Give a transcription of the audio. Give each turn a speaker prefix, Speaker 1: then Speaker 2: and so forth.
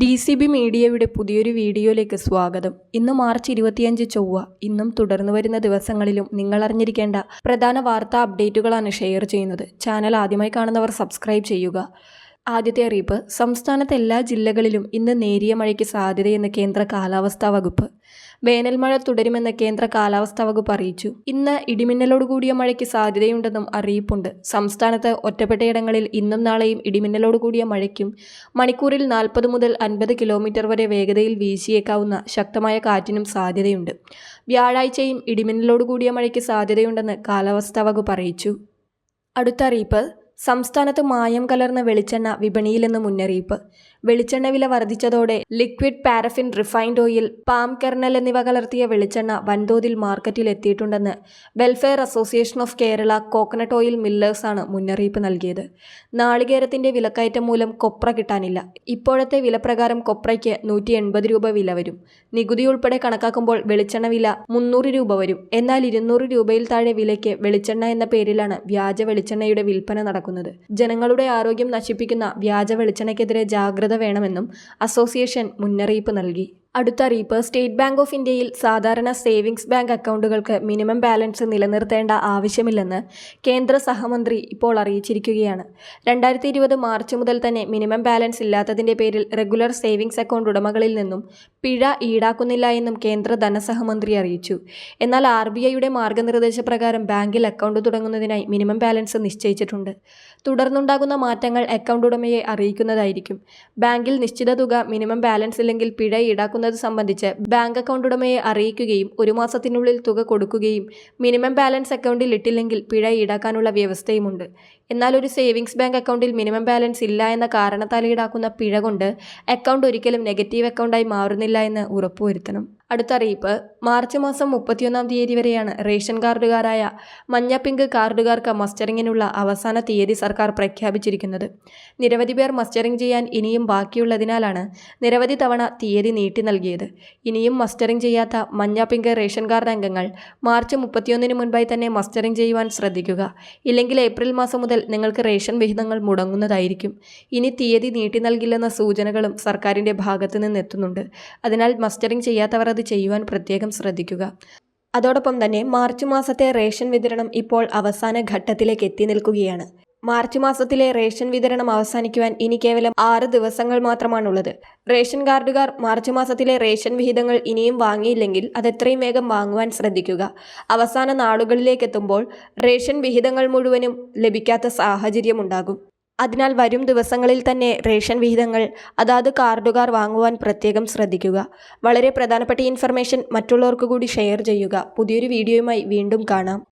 Speaker 1: D C B മീഡിയയുടെ പുതിയൊരു വീഡിയോയിലേക്ക് സ്വാഗതം ഇന്ന് മാർച്ച് ഇരുപത്തിയഞ്ച് ചൊവ്വ ഇന്നും തുടർന്നു വരുന്ന ദിവസങ്ങളിലും നിങ്ങൾ അറിഞ്ഞിരിക്കേണ്ട പ്രധാന വാർത്താ അപ്ഡേറ്റുകളാണ് ഷെയർ ചെയ്യുന്നത് ചാനൽ ആദ്യമായി കാണുന്നവർ സബ്സ്ക്രൈബ് ചെയ്യുക ആദ്യത്തെ അറിയിപ്പ് സംസ്ഥാനത്തെ എല്ലാ ജില്ലകളിലും ഇന്ന് നേരിയ മഴയ്ക്ക് സാധ്യതയെന്ന് കേന്ദ്ര കാലാവസ്ഥാ വകുപ്പ് വേനൽമഴ തുടരുമെന്ന് കേന്ദ്ര കാലാവസ്ഥാ വകുപ്പ് അറിയിച്ചു ഇന്ന് ഇടിമിന്നലോടുകൂടിയ മഴയ്ക്ക് സാധ്യതയുണ്ടെന്നും അറിയിപ്പുണ്ട് സംസ്ഥാനത്ത് ഒറ്റപ്പെട്ടയിടങ്ങളിൽ ഇന്നും നാളെയും ഇടിമിന്നലോടുകൂടിയ മഴയ്ക്കും മണിക്കൂറിൽ നാൽപ്പത് മുതൽ അൻപത് കിലോമീറ്റർ വരെ വേഗതയിൽ വീശിയേക്കാവുന്ന ശക്തമായ കാറ്റിനും സാധ്യതയുണ്ട് വ്യാഴാഴ്ചയും ഇടിമിന്നലോടുകൂടിയ മഴയ്ക്ക് സാധ്യതയുണ്ടെന്ന് കാലാവസ്ഥാ വകുപ്പ് അറിയിച്ചു അടുത്ത അറിയിപ്പ് സംസ്ഥാനത്ത് മായം കലർന്ന വെളിച്ചെണ്ണ നിന്ന് മുന്നറിയിപ്പ് വെളിച്ചെണ്ണ വില വർദ്ധിച്ചതോടെ liquid paraffin refined oil palm kernel എന്നിവ കലർത്തിയ വെളിച്ചെണ്ണ വൻതോതിൽ മാർക്കറ്റിൽ എത്തിയിട്ടുണ്ടെന്ന് welfare association of Kerala coconut oil millers ആണ് മുന്നറിയിപ്പ് നൽകിയത് നാളികേരത്തിന്റെ വിലക്കയറ്റം മൂലം കൊപ്ര കിട്ടാനില്ല ഇപ്പോഴത്തെ വിലപ്രകാരം കൊപ്രയ്ക്ക് നൂറ്റി എൺപത് രൂപ വില വരും നികുതി ഉൾപ്പെടെ കണക്കാക്കുമ്പോൾ വെളിച്ചെണ്ണ വില മുന്നൂറ് രൂപ വരും എന്നാൽ ഇരുന്നൂറ് രൂപയിൽ താഴെ വിലയ്ക്ക് വെളിച്ചെണ്ണ എന്ന പേരിലാണ് വ്യാജ വെളിച്ചെണ്ണയുടെ വിൽപ്പന നടക്കുന്നത് നടക്കുന്നത് ജനങ്ങളുടെ ആരോഗ്യം നശിപ്പിക്കുന്ന വ്യാജ വെളിച്ചെണ്ണയ്ക്കെതിരെ ജാഗ്രത വേണമെന്നും അസോസിയേഷൻ മുന്നറിയിപ്പ് നൽകി അടുത്തറിയിപ്പ് സ്റ്റേറ്റ് ബാങ്ക് ഓഫ് ഇന്ത്യയിൽ സാധാരണ സേവിങ്സ് ബാങ്ക് അക്കൗണ്ടുകൾക്ക് മിനിമം ബാലൻസ് നിലനിർത്തേണ്ട ആവശ്യമില്ലെന്ന് കേന്ദ്ര സഹമന്ത്രി ഇപ്പോൾ അറിയിച്ചിരിക്കുകയാണ് രണ്ടായിരത്തി ഇരുപത് മാർച്ച് മുതൽ തന്നെ മിനിമം ബാലൻസ് ഇല്ലാത്തതിൻ്റെ പേരിൽ റെഗുലർ സേവിങ്സ് അക്കൗണ്ട് ഉടമകളിൽ നിന്നും പിഴ ഈടാക്കുന്നില്ല എന്നും കേന്ദ്ര ധനസഹമന്ത്രി അറിയിച്ചു എന്നാൽ ആർ ബി ഐയുടെ മാർഗനിർദ്ദേശപ്രകാരം ബാങ്കിൽ അക്കൗണ്ട് തുടങ്ങുന്നതിനായി മിനിമം ബാലൻസ് നിശ്ചയിച്ചിട്ടുണ്ട് തുടർന്നുണ്ടാകുന്ന മാറ്റങ്ങൾ അക്കൗണ്ട് ഉടമയെ അറിയിക്കുന്നതായിരിക്കും ബാങ്കിൽ നിശ്ചിത തുക മിനിമം ബാലൻസ് ഇല്ലെങ്കിൽ പിഴ ഈടാക്കുന്ന നൽകുന്നത് സംബന്ധിച്ച് ബാങ്ക് അക്കൗണ്ട് ഉടമയെ അറിയിക്കുകയും ഒരു മാസത്തിനുള്ളിൽ തുക കൊടുക്കുകയും മിനിമം ബാലൻസ് അക്കൗണ്ടിൽ ഇട്ടില്ലെങ്കിൽ പിഴ ഈടാക്കാനുള്ള വ്യവസ്ഥയുമുണ്ട് എന്നാൽ ഒരു സേവിങ്സ് ബാങ്ക് അക്കൗണ്ടിൽ മിനിമം ബാലൻസ് ഇല്ല എന്ന കാരണത്താൽ ഈടാക്കുന്ന പിഴ കൊണ്ട് അക്കൗണ്ട് ഒരിക്കലും നെഗറ്റീവ് അക്കൗണ്ടായി മാറുന്നില്ല എന്ന് ഉറപ്പുവരുത്തണം അടുത്തറിയിപ്പ് മാർച്ച് മാസം മുപ്പത്തിയൊന്നാം തീയതി വരെയാണ് റേഷൻ കാർഡുകാരായ പിങ്ക് കാർഡുകാർക്ക് മസ്റ്ററിങ്ങിനുള്ള അവസാന തീയതി സർക്കാർ പ്രഖ്യാപിച്ചിരിക്കുന്നത് നിരവധി പേർ മസ്റ്ററിംഗ് ചെയ്യാൻ ഇനിയും ബാക്കിയുള്ളതിനാലാണ് നിരവധി തവണ തീയതി നീട്ടി നൽകിയത് ഇനിയും മസ്റ്ററിംഗ് ചെയ്യാത്ത പിങ്ക് റേഷൻ കാർഡ് അംഗങ്ങൾ മാർച്ച് മുപ്പത്തിയൊന്നിന് മുൻപായി തന്നെ മസ്റ്ററിംഗ് ചെയ്യുവാൻ ശ്രദ്ധിക്കുക ഇല്ലെങ്കിൽ ഏപ്രിൽ മാസം മുതൽ നിങ്ങൾക്ക് റേഷൻ വിഹിതങ്ങൾ മുടങ്ങുന്നതായിരിക്കും ഇനി തീയതി നീട്ടി നൽകില്ലെന്ന സൂചനകളും സർക്കാരിൻ്റെ ഭാഗത്തു നിന്നെത്തുന്നുണ്ട് അതിനാൽ മസ്റ്ററിംഗ് ചെയ്യാത്തവർ അത് ചെയ്യുവാൻ പ്രത്യേകം ശ്രദ്ധിക്കുക അതോടൊപ്പം തന്നെ മാർച്ച് മാസത്തെ റേഷൻ വിതരണം ഇപ്പോൾ അവസാന ഘട്ടത്തിലേക്ക് എത്തി നിൽക്കുകയാണ് മാർച്ച് മാസത്തിലെ റേഷൻ വിതരണം അവസാനിക്കുവാൻ ഇനി കേവലം ആറ് ദിവസങ്ങൾ മാത്രമാണുള്ളത് റേഷൻ കാർഡുകാർ മാർച്ച് മാസത്തിലെ റേഷൻ വിഹിതങ്ങൾ ഇനിയും വാങ്ങിയില്ലെങ്കിൽ അത് എത്രയും വേഗം വാങ്ങുവാൻ ശ്രദ്ധിക്കുക അവസാന നാളുകളിലേക്കെത്തുമ്പോൾ റേഷൻ വിഹിതങ്ങൾ മുഴുവനും ലഭിക്കാത്ത സാഹചര്യമുണ്ടാകും അതിനാൽ വരും ദിവസങ്ങളിൽ തന്നെ റേഷൻ വിഹിതങ്ങൾ അതാത് കാർഡുകാർ വാങ്ങുവാൻ പ്രത്യേകം ശ്രദ്ധിക്കുക വളരെ പ്രധാനപ്പെട്ട ഇൻഫർമേഷൻ മറ്റുള്ളവർക്ക് കൂടി ഷെയർ ചെയ്യുക പുതിയൊരു വീഡിയോയുമായി വീണ്ടും കാണാം